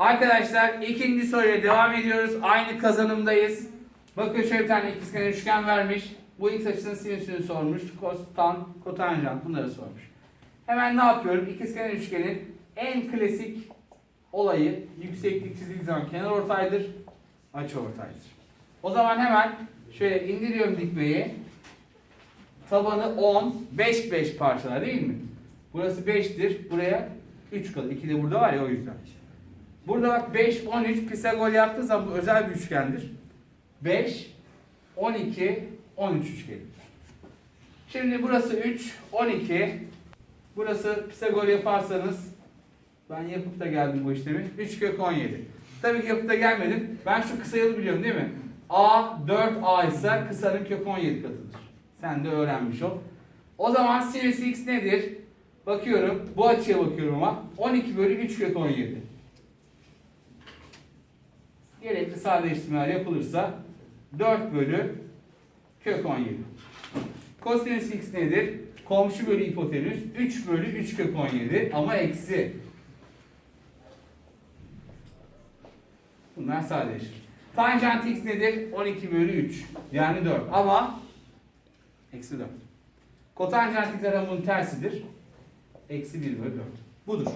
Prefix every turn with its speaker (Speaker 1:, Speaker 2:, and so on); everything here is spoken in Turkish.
Speaker 1: Arkadaşlar ikinci soruya devam ediyoruz. Aynı kazanımdayız. Bakın şöyle bir tane ikizkenar üçgen vermiş. Bu x açısının sinüsünü sormuş. Kos, tan, kotanjant bunları sormuş. Hemen ne yapıyorum? İkizkenar üçgenin en klasik olayı yükseklik çizildiği zaman kenar ortaydır, açı ortaydır. O zaman hemen şöyle indiriyorum dikmeyi. Tabanı 10, 5 5 parçalar değil mi? Burası 5'tir. Buraya 3 kalır. 2 de burada var ya o yüzden. Burada bak 5, 13 Pisagor yaptığı zaman bu özel bir üçgendir. 5, 12, 13 üçgeni. Şimdi burası 3, 12. Burası Pisagor yaparsanız ben yapıp da geldim bu işlemi. 3 kök 17. Tabii ki yapıp da gelmedim. Ben şu kısa yolu biliyorum değil mi? A 4A ise kısanın kök 17 katıdır. Sen de öğrenmiş ol. O zaman sinüs x nedir? Bakıyorum. Bu açıya bakıyorum ama. 12 bölü 3 kök 17. Gerekli sadeleştirmeler yapılırsa 4 bölü kök 17. Kosinüs x nedir? Komşu bölü hipotenüs 3 bölü 3 kök 17 ama eksi. Bunlar sadeleşir. Tanjant x nedir? 12 bölü 3. Yani 4 ama eksi 4. Kotanjant x zaten bunun tersidir. Eksi 1 bölü 4. Budur.